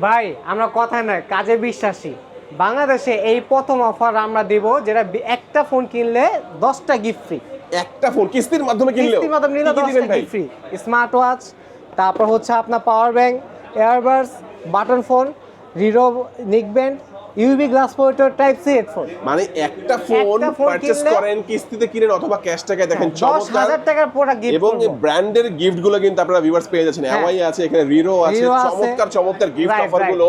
ভাই আমরা কথায় নয় কাজে বিশ্বাসী। বাংলাদেশে এই প্রথম অফার আমরা দিব যেটা একটা ফোন কিনলে দশটা গিফট ফ্রি একটা ফোন কিস্তির মাধ্যমে কিনলে কিস্তির মাধ্যমে নিলে দশটা গিফট ফ্রি স্মার্ট ওয়াচ তারপর হচ্ছে আপনার power bank airbuds button phone রিরো neckband UV glass protector type C headphone মানে একটা ফোন পারচেজ করেন কিস্তিতে কিনেন অথবা ক্যাশ টাকায় দেখেন দশ চমৎকার। হাজার টাকার প্রোডাক্ট গিফট এবং এই ব্র্যান্ডের গিফটগুলো কিন্তু আপনারা ভিউয়ার্স পেয়ে যাচ্ছেন। হ্যাঁ। আছে এখানে রিরো আছে চমৎকার চমৎকার গিফট অফারগুলো।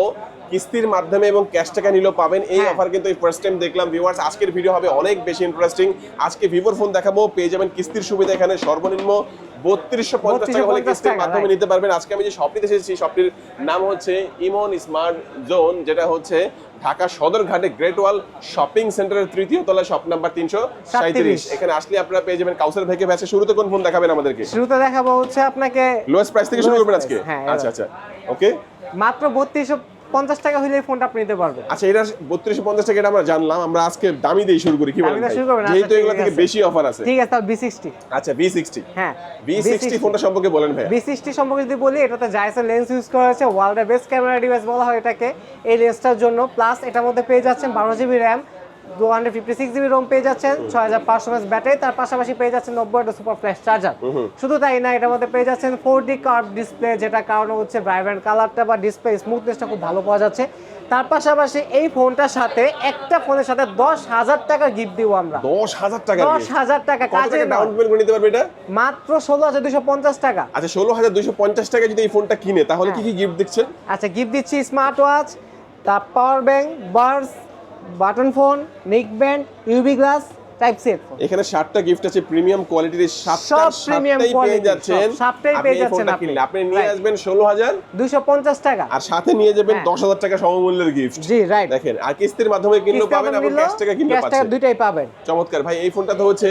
কিস্তির মাধ্যমে এবং ক্যাশ টাকা নিলেও পাবেন। এই হ্যাঁ। অফার কিন্তু ফার্স্ট টাইম দেখলাম ভিউয়ার্স আজকের ভিডিও হবে অনেক বেশি ইন্টারেস্টিং আজকে ভিভোর ফোন দেখাবো পেয়ে যাবেন কিস্তির সুবিধা এখানে। সর্বনিম্ন বত্রিশশো পঞ্চাশ টাকা হলে কিস্তির মাধ্যমে নিতে পারবেন। আজকে আমি যে শপটিতে এসেছি শপটির নাম হচ্ছে ইমন স্মার্ট জোন যেটা হচ্ছে ঢাকা সদরঘাটে গ্রেট ওয়াল শপিং সেন্টারের তৃতীয় তলায় শপ নাম্বার তিনশো সাঁত্রিশ এখানে আসলে আপনারা পেয়ে যাবেন কাউসার ভাইকে ব্যাচে শুরুতে কোন ফোন দেখাবেন আমাদেরকে? শুরুতে দেখাবো হচ্ছে আপনাকে লোয়েস্ট প্রাইস থেকে শুরু করবেন আজকে? হ্যাঁ, আচ্ছা আচ্ছা। ওকে মাত্র বত্রিশশো পঞ্চাশ টাকা হলে এই ফোনটা আপনি নিতে পারবেন। আচ্ছা এটা বত্রিশশো পঞ্চাশ টাকা এটা আমরা জানলাম আমরা আজকে দামি দিয়ে শুরু করি কি বলেন শুরু করবেন, যেহেতু এগুলা এগুলো থেকে বেশি অফার আছে। ঠিক আছে তাহলে বি সিক্সটি আচ্ছা বি সিক্সটি হ্যাঁ বি সিক্সটি ফোনটা সম্পর্কে বলেন ভাই বি সিক্সটি সম্পর্কে যদি বলি এটাতে জাইসের লেন্স ইউজ করা হয়েছে ওয়ার্ল্ডের বেস্ট ক্যামেরা ডিভাইস বলা হয় এটাকে। এই লেন্সটার জন্য প্লাস এটার মধ্যে পেয়ে যাচ্ছেন বারো GB RAM two hundred fifty six GB ROM পেয়ে যাচ্ছেন ছয় হাজার পাঁচশো এমএস ব্যাটারি তার পাশাপাশি পেয়ে যাচ্ছেন নব্বই একটা সুপার ফ্ল্যাশ চার্জার শুধু তাই না এটার মধ্যে পেয়ে যাচ্ছেন ফোর ডি কার্ভ ডিসপ্লে যেটা কারণে হচ্ছে ব্রাইব্রেন্ট কালারটা বা ডিসপ্লে স্মুথনেসটা খুব ভালো পাওয়া যাচ্ছে। তার পাশাপাশি এই ফোনটার সাথে একটা ফোনের সাথে দশ হাজার টাকা গিফট দিব আমরা। দশ হাজার টাকা দশ হাজার টাকা কাজে ডাউন পেমেন্ট নিতে পারবে এটা? মাত্র ষোলো হাজার দুশো পঞ্চাশ টাকা। আচ্ছা ষোলো হাজার দুইশো পঞ্চাশ টাকা যদি এই ফোনটা কিনে তাহলে হ্যাঁ। কি কি গিফট দিচ্ছেন? আচ্ছা গিফট দিচ্ছি স্মার্ট ওয়াচ তার power bank buds button phone neck band UV glass type C headphone এখানে সাতটা গিফট আছে প্রিমিয়াম কোয়ালিটির সাতটা সব সাতটাই পেয়ে যাচ্ছেন। সাতটাই পেয়ে যাচ্ছেন আপনি। আপনি নিয়ে আসবেন ষোলো হাজার। দুশো পঞ্চাশ টাকা। আর সাথে নিয়ে যাবেন হ্যাঁ। দশ হাজার টাকা সমমূল্যের গিফট জি রাইট দেখেন আর কিস্তির মাধ্যমে কিনলেও পাবেন এবং ক্যাশ টাকা কিনলেও পাচ্ছেন। দুইটাই পাবেন। চমৎকার। ভাই এই ফোনটা তো হচ্ছে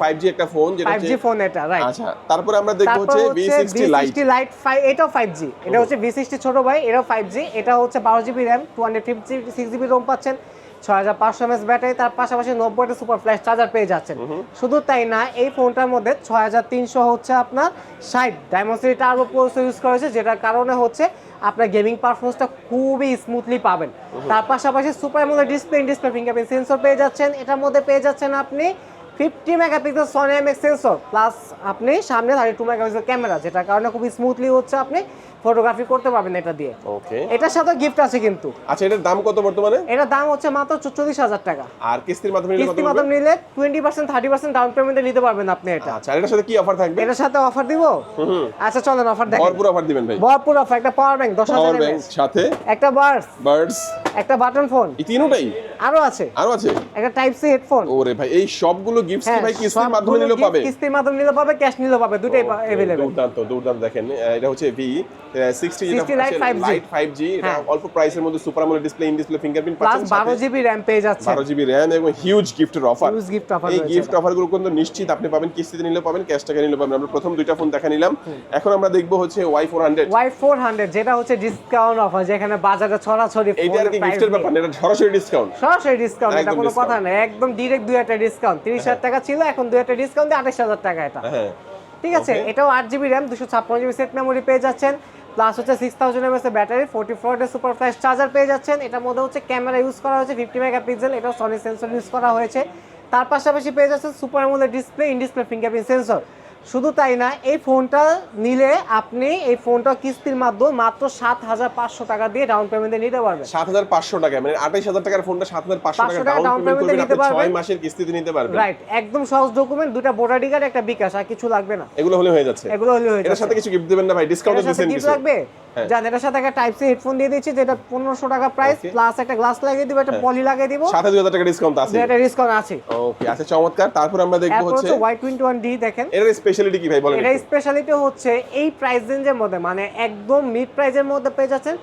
ফাইভ জি একটা ফোন যেটা হচ্ছে ফোন এটা রাইট আচ্ছা তারপরে আমরা দেখব হচ্ছে ভি হচ্ছে সিক্সটি লাইট V60 Lite এটাও ফাইভ জি এটা হচ্ছে ভি সিক্সটি ছোট ভাই এটাও ফাইভ জি এটা হচ্ছে বারো GB RAM two hundred fifty six GB ROM পাচ্ছেন। ছয় হাজার পাঁচশো এমএস ব্যাটারি তার পাশাপাশি নব্বইটা সুপার ফ্ল্যাশ চার্জার পেয়ে যাচ্ছেন। শুধু তাই না এই ফোনটার মধ্যে ছয় হাজার তিনশো হচ্ছে আপনার ষাট। ডায়মন্ডসিটি টার্বো প্রসেসর ইউজ করা হয়েছে যেটার কারণে হচ্ছে আপনার গেমিং পারফরমেন্সটা খুবই স্মুথলি পাবেন। তার পাশাপাশি সুপার মধ্যে ডিসপ্লে ডিসপ্লে ফিঙ্গারপ্রিন্ট সেন্সর পেয়ে যাচ্ছেন। এটার মধ্যে পেয়ে যাচ্ছেন আপনি fifty megapixel Sony MX sensor plus আপনি সামনে থার্টি টু মেগাপিক্সেল ক্যামেরা যেটার কারণে খুব স্মুথলি হচ্ছে আপনি ফটোগ্রাফি করতে পারবেন এটা দিয়ে। ওকে এটার সাথে গিফট আছে কিন্তু। আচ্ছা এটার দাম কত বর্তমানে? এটার দাম হচ্ছে মাত্র চল্লিশ হাজার টাকা। আর কিস্তির মাধ্যমে কত মাধ্যমে নিলে twenty percent thirty percent down পেমেন্টে নিতে পারবেন আপনি এটা। আচ্ছা এটার সাথে কি অফার থাকবে? এটার সাথে অফার দিব? আচ্ছা চলেন অফার দেখেন। ভরপুর অফার দিবেন ভাই। ভরপুর অফার একটা পাওয়ার ব্যাংক দশ হাজার সাথে একটা বার্স বার্ডস একটা বাটন ফোন এই তিনটাই? আরও আছে। আরও আছে? একটা টাইপ সি হেডফোন ওরে ভাই এই সবগুলো গিফটস কি ভাই কিস্তির মাধ্যমে নিলেও পাবে কিস্তির মাধ্যমে নিলে পাবে ক্যাশ নিলেও পাবে দুটোই अवेलेबल দুর্দান্ত দুর্দান্ত দেখেন আহ, এটা হচ্ছে V sixty 60 Lite 5G lite five G এটা হ্যাঁ। অল্প প্রাইসের মধ্যে super AMOLED display in display fingerprint plus পাচ্ছেন বারো জিবি র্যাম পেয়ে যাচ্ছে বারো জিবি র্যাম এবং হিউজ গিফটের অফার Huge gift offer এই রয়েছে গিফট এটা। অফার গুলো কিন্তু নিশ্চিত আপনি পাবেন কিস্তিতে নিলেও পাবেন ক্যাশ টাকা নিলেও পাবেন আমরা প্রথম দুইটা ফোন দেখা নিলাম এখন আমরা দেখবো হচ্ছে Y four hundred Y four hundred যেটা হচ্ছে ডিসকাউন্ট অফার যেখানে বাজারে ছড়াছড়ি এইটা আর কি phone এর গিফটের price ব্যাপার না, এটা সরাসরি ডিসকাউন্ট সরাসরি ডিসকাউন্ট এটা একদম কোনো কথা discount। না একদম ডিরেক্ট দুই হাজার ডিসকাউন্ট তিরিশ হাজার টাকা ছিল এখন দু একটা ডিসকাউন্ট দিয়ে আঠাশ হাজার টাকা এটা। হ্যাঁ। ঠিক আছে এটাও আট জিবি র্যাম দুশো ছাপ্পান্ন জিবি সেট মেমোরি পেয়ে যাচ্ছেন প্লাস হচ্ছে six thousand mAh battery forty four super flash charger পেয়ে যাচ্ছেন। এটার মধ্যে হচ্ছে ক্যামেরা ইউজ করা হয়েছে ফিফটি মেগা পিক্সেল এটাও সনি সেন্সর ইউজ করা হয়েছে। তার পাশাপাশি পেয়ে যাচ্ছেন super AMOLED display in display fingerprint sensor শুধু তাই না এই ফোনটা নিলে আপনি এই ফোনটা কিস্তির মাধ্যমে মাত্র সাত হাজার পাঁচশো টাকা দিয়ে ডাউন পেমেন্টে নিতে পারবেন। সাত হাজার পাঁচশো টাকা মানে আঠাইশ হাজার টাকার ফোনটা সাত হাজার পাঁচশো টাকা ডাউন পেমেন্টে নিতে পারবেন ছয় মাসের কিস্তিতে নিতে পারবেন। রাইট একদম সহজ ডকুমেন্ট দুটা ভোটার কার্ড একটা বিকাশ আর কিছু লাগবে না। এগুলো হলে হয়ে যাচ্ছে। এগুলো হলে হয়ে যাচ্ছে। এর সাথে কিছু গিফট দিবেন না ভাই ডিসকাউন্ট gift কিছু। লাগবে। জান এটার সাথে একটা টাইপ সি হেডফোন দিয়ে দিচ্ছি যেটা পনেরোশো টাকা প্রাইস প্লাস একটা গ্লাস লাগিয়ে দিব একটা পলি লাগিয়ে দিব। সাথে দুই হাজার টাকা ডিসকাউন্ট আছে। যেটা ডিসকাউন্ট আছে। ওকে আচ্ছা চমৎকার। তারপর আমরা দেখব হচ্ছে হচ্ছে ওয়াই টোয়েন্টি ওয়ান ডি দেখেন। এর স্পেশালিটি কি ভাই বলেন এটা স্পেশালিটি হচ্ছে এই প্রাইস রেঞ্জের মধ্যে মানে একদম মিড প্রাইসের মধ্যে পেয়ে যাচ্ছেন।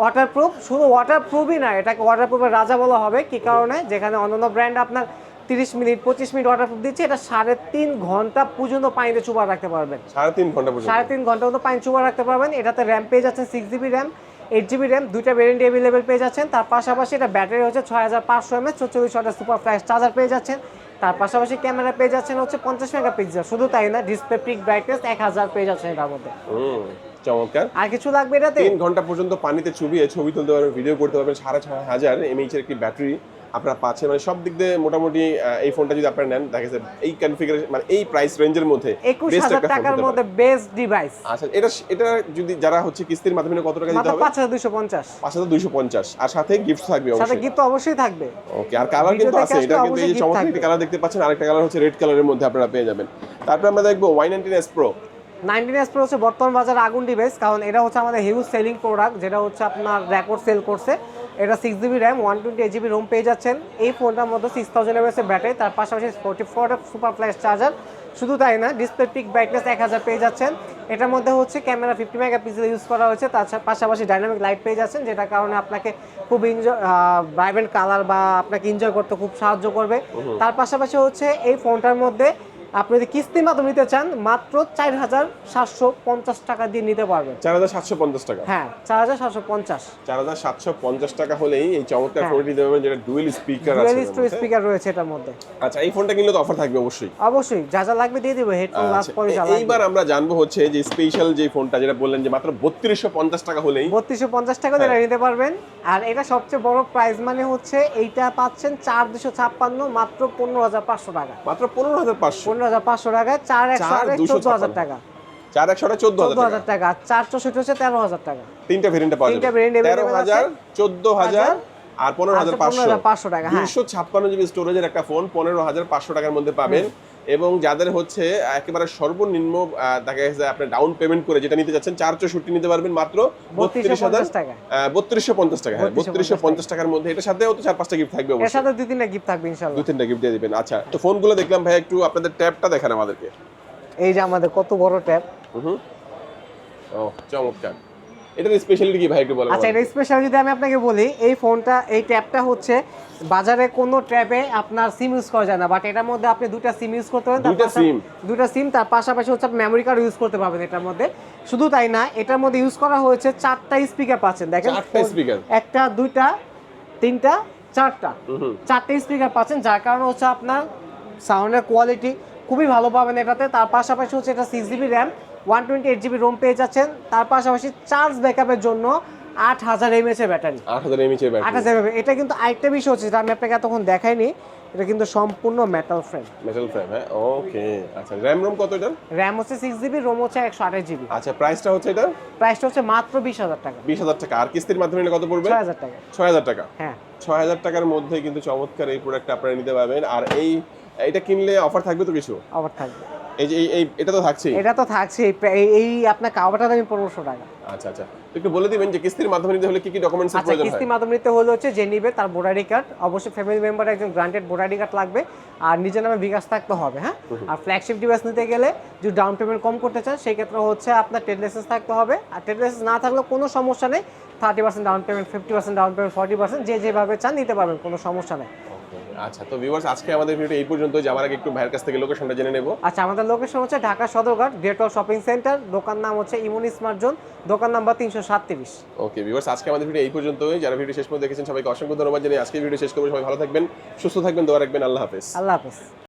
ওয়াটারপ্রুফ শুধু ওয়াটারপ্রুফই না এটাকে ওয়াটারপ্রুফের রাজা বলা হবে কি কারণে? যেখানে অন্যান্য ব্র্যান্ড আপনার তিরিশ মিনিট পঁচিশ মিনিট ওয়াটারপ্রুফ দিচ্ছে এটা সাড়ে তিন ঘণ্টা পর্যন্ত পানিতে চুবা রাখতে পারবেন। সাড়ে তিন ঘণ্টা পর্যন্ত? সাড়ে তিন ঘণ্টা মতো পানি চুবা রাখতে পারবেন। এটাতে র্যাম পেয়ে যাচ্ছেন six GB RAM eight GB RAM দুইটা ভেরিয়েন্ট অ্যাভেলেবেল পেয়ে যাচ্ছেন। তার পাশাপাশি এটা ব্যাটারি হচ্ছে ছয় হাজার পাঁচশো এমএচ চল্লিশ ওয়াটের সুপার ফ্ল্যাশ চার্জার পেয়ে যাচ্ছেন। তার পাশাপাশি ক্যামেরা পেয়ে যাচ্ছেন হচ্ছে পঞ্চাশ মেগাপিক্সেল শুধু তাই না ডিসপ্লে পিক ব্রাইটনেস এক হাজার পেয়ে যাচ্ছেন এটার মধ্যে। হুম চমৎকার। আর কিছু লাগবে এটাতে? তিন ঘণ্টা পর্যন্ত পানিতে চুবিয়ে ছবি তুলতে পারবেন ভিডিও করতে পারবেন। সাড়ে ছয় হাজার এমএইচ এর একটি ব্যাটারি আপনারা পাচ্ছেন। মানে সব দিক দিয়ে মোটামুটি এই ফোনটা যদি আপনারা নেন দেখা যাচ্ছে এই কনফিগারেশন মানে এই প্রাইস রেঞ্জের মধ্যে একুশ best হাজার একটা ফোন টাকার মধ্যে বেস্ট ডিভাইস আচ্ছা এটা এটা যদি যারা হচ্ছে কিস্তির মাধ্যমে কত টাকা দিতে হবে? পাঁচ হাজার দুশো পঞ্চাশ। পাঁচ হাজার দুইশো পঞ্চাশ। আর সাথে গিফট থাকবে অবশ্যই। সাথে গিফট অবশ্যই থাকবে। ওকে আর কালার কিন্তু আছে এটা কিন্তু এই চমৎকার থাকবে। কালার দেখতে পাচ্ছেন। আরেকটা কালার হচ্ছে রেড কালারের মধ্যে আপনারা পেয়ে যাবেন। তারপর আমরা দেখব Y nineteen S pro nineteen S হচ্ছে বর্তমান বাজারে আগুন ডিভাইস কারণ এটা হচ্ছে আমাদের হিউজ সেলিং প্রোডাক্ট যেটা হচ্ছে আপনার রেকর্ড সেল করছে। এটা six GB RAM one twenty eight GB ROM পেয়ে যাচ্ছেন। এই ফোনটার মধ্যে সিক্স থাউজেন্ড এমএসের ব্যাটারি তার পাশাপাশি forty four super flash charger শুধু তাই না ডিসপ্লে পিক ব্রাইটনেস এক হাজার পেয়ে যাচ্ছেন। এটার মধ্যে হচ্ছে camera fifty mega pixel use করা হয়েছে তার পাশাপাশি ডাইনামিক লাইট পেয়ে যাচ্ছেন যেটার কারণে আপনাকে খুব এনজয় ভাইব্রেন্ট কালার বা আপনাকে এনজয় করতে খুব সাহায্য করবে। তার পাশাপাশি হচ্ছে এই ফোনটার মধ্যে আপনি যদি কিস্তির মাধ্যমে নিতে চান মাত্র চার হাজার সাতশো পঞ্চাশ টাকা দিয়ে নিতে পারবেন। চার হাজার সাতশো পঞ্চাশ টাকা। হ্যাঁ চার হাজার সাতশো পঞ্চাশ। চার হাজার সাতশো পঞ্চাশ টাকা হলেই এই চমৎকার হ্যাঁ। ফোনটি দিতে পারবেন যেটা ডুয়েল স্পিকার আছে ডুয়েল। স্পিকার রয়েছে এটার মধ্যে। আচ্ছা এই ফোনটা কিনলে তো অফার থাকবে অবশ্যই। অবশ্যই যা যা লাগবে দিয়ে দেবো হেডফোন আচ্ছা, পরে যা এইবার আমরা জানব হচ্ছে যে স্পেশাল যে ফোনটা যেটা বললেন যে মাত্র বত্রিশশো পঞ্চাশ টাকা হলেই। বত্রিশশো পঞ্চাশ টাকা দিয়ে হ্যাঁ। নিতে পারবেন। আর এটা সবচেয়ে বড় প্রাইস মানে হচ্ছে এইটা পাচ্ছেন চার দুশো ছাপ্পান্ন মাত্র পনেরো হাজার পাঁচশো টাকা। মাত্র পনেরো হাজার পাঁচশো। পনেরো হাজার পাঁচশো টাকা চার একশো চোদ্দ হাজার টাকা। চার একশো চোদ্দ হাজার টাকা। চার চৌষট্টি হচ্ছে তেরো হাজার টাকা। তিনটা ভেরিয়েন্টে পাওয়া তিনটা তেরো হাজার চোদ্দ হাজার আর পনেরো হাজার আচ্ছা, পাঁচশো। টাকা, হ্যাঁ। দুশো ছাপ্পান্ন জিবি স্টোরেজের একটা ফোন পনেরো হাজার পাঁচশো টাকার মধ্যে পাবেন। এবং যাদের হচ্ছে একেবারে সর্বনিম্ন দেখা গেছে আপনি ডাউন পেমেন্ট করে যেটা নিতে যাচ্ছেন চার চৌষট্টি নিতে পারবেন মাত্র বত্রিশ হাজার বত্রিশশো পঞ্চাশ টাকা। হ্যাঁ বত্রিশশো পঞ্চাশ টাকার মধ্যে এটার সাথেও তো চার পাঁচটা গিফট থাকবে এর সাথে দুই তিনটা গিফট থাকবে দু তিনটা গিফট দিয়ে দিবেন আচ্ছা তো ফোনগুলো দেখলাম ভাই একটু আপনাদের ট্যাবটা দেখান আমাদেরকে। এই যে আমাদের কত বড় ট্যাব। হুম ও চমৎকার। এটার স্পেশালিটি কি ভাই একটু বলেন আচ্ছা এটা স্পেশাল যদি আমি আপনাকে বলি এই ফোনটা এই ট্যাবটা হচ্ছে বাজারে কোনো ট্যাবে আপনার সিম ইউজ করা যায় না বাট এটার মধ্যে আপনি দুটা সিম ইউজ করতে পারেন পাশা- SIM? দুটা সিম তার পাশাপাশি হচ্ছে আপনি মেমোরি কার্ড ইউজ করতে পারবেন এটার মধ্যে। শুধু তাই না এটার মধ্যে ইউজ করা হয়েছে চারটা স্পিকার পাচ্ছেন দেখেন। চারটা স্পিকার একটা দুইটা তিনটা চারটা। চারটে স্পিকার পাচ্ছেন যার কারণে হচ্ছে আপনার সাউন্ডের কোয়ালিটি খুবই ভালো পাবেন এটাতে তার পাশাপাশি হচ্ছে এটা six GB RAM one twenty eight GB ROM পেয়ে যাচ্ছেন। তার পাশাপাশি চার্জ ব্যাকআপের জন্য আট হাজার এমএচ এর ব্যাটারি আট হাজার এমএচ এর আট ব্যাটারি এটা কিন্তু আরেকটা বিষয় হচ্ছে যেটা আমি আপনাকে এতক্ষণ দেখাইনি এটা কিন্তু সম্পূর্ণ মেটাল ফ্রেম মেটাল ফ্রেম হ্যাঁ? ওকে আচ্ছা র্যাম রোম কত এটার? র্যাম হচ্ছে সিক্স জিবি রোম হচ্ছে একশো আঠাশ জিবি আচ্ছা প্রাইসটা হচ্ছে এটা? প্রাইসটা হচ্ছে মাত্র বিশ হাজার টাকা। বিশ হাজার টাকা। আর কিস্তির মাধ্যমে কত পড়বে? ছয় হাজার টাকা। ছয় হাজার টাকা। হ্যাঁ। ছয় হাজার টাকার মধ্যে কিন্তু চমৎকার এই প্রোডাক্টটা আপনারা নিতে পারবেন। আর এই এটা কিনলে অফার থাকবে তো কিছু? আবার থাকবে। এই যে এই- এই এটা তো থাকছেই। এটা তো থাকছে এই আপনার কাবাটা দামি পনেরোশো টাকা। আচ্ছা আচ্ছা। একটু বলে দিবেন যে কিস্তির মাধ্যমে নিতে হলে কি কি ডকুমেন্টস আচ্ছা প্রয়োজন কিস্তি মাধ্যমে নিতে হলে হচ্ছে যে নিবে তার ভোটার আইডি কার্ড অবশ্যই ফ্যামিলি মেম্বার একজন গ্রান্টেড ভোটার আইডি কার্ড লাগবে আর নিজের নামে বিকাশ থাকতে হবে হ্যাঁ? আর ফ্ল্যাগশিপ ডিভাইস নিতে গেলে যদি ডাউন পেমেন্ট কম করতে চান সেই ক্ষেত্রে হচ্ছে আপনার ট্রেড লাইসেন্স থাকতে হবে। আর ট্রেড লাইসেন্স না থাকলে কোনো সমস্যা নেই thirty percent down payment fifty percent down payment forty percent যে যেভাবে চান নিতে পারবেন কোনো সমস্যা নেই। আচ্ছা তো ভিউয়ার্স আজকে আমাদের ভিডিও এই পর্যন্ত যাওয়ার আগে একটু ভাইয়ের কাছ থেকে লোকেশনটা জেনে নেব। আচ্ছা আমাদের লোকেশন হচ্ছে Dhaka Sadarghat Great Wall shopping centre দোকান নাম হচ্ছে ইমুনি স্মার্ট জোন। দোকান নাম্বার তিনশো সাতত্রিশ। ওকে ভিউয়ার্স আজকে আমাদের ভিডিও এই পর্যন্তই। যারা ভিডিও শেষ পর্যন্ত দেখেছেন সবাইকে অসংখ্য ধন্যবাদ জানিয়ে আজকে ভিডিও শেষ করব। সবাই ভালো থাকবেন সুস্থ থাকবেন দোয়া রাখবেন। আল্লাহ হাফেজ। আল্লাহ হাফেজ।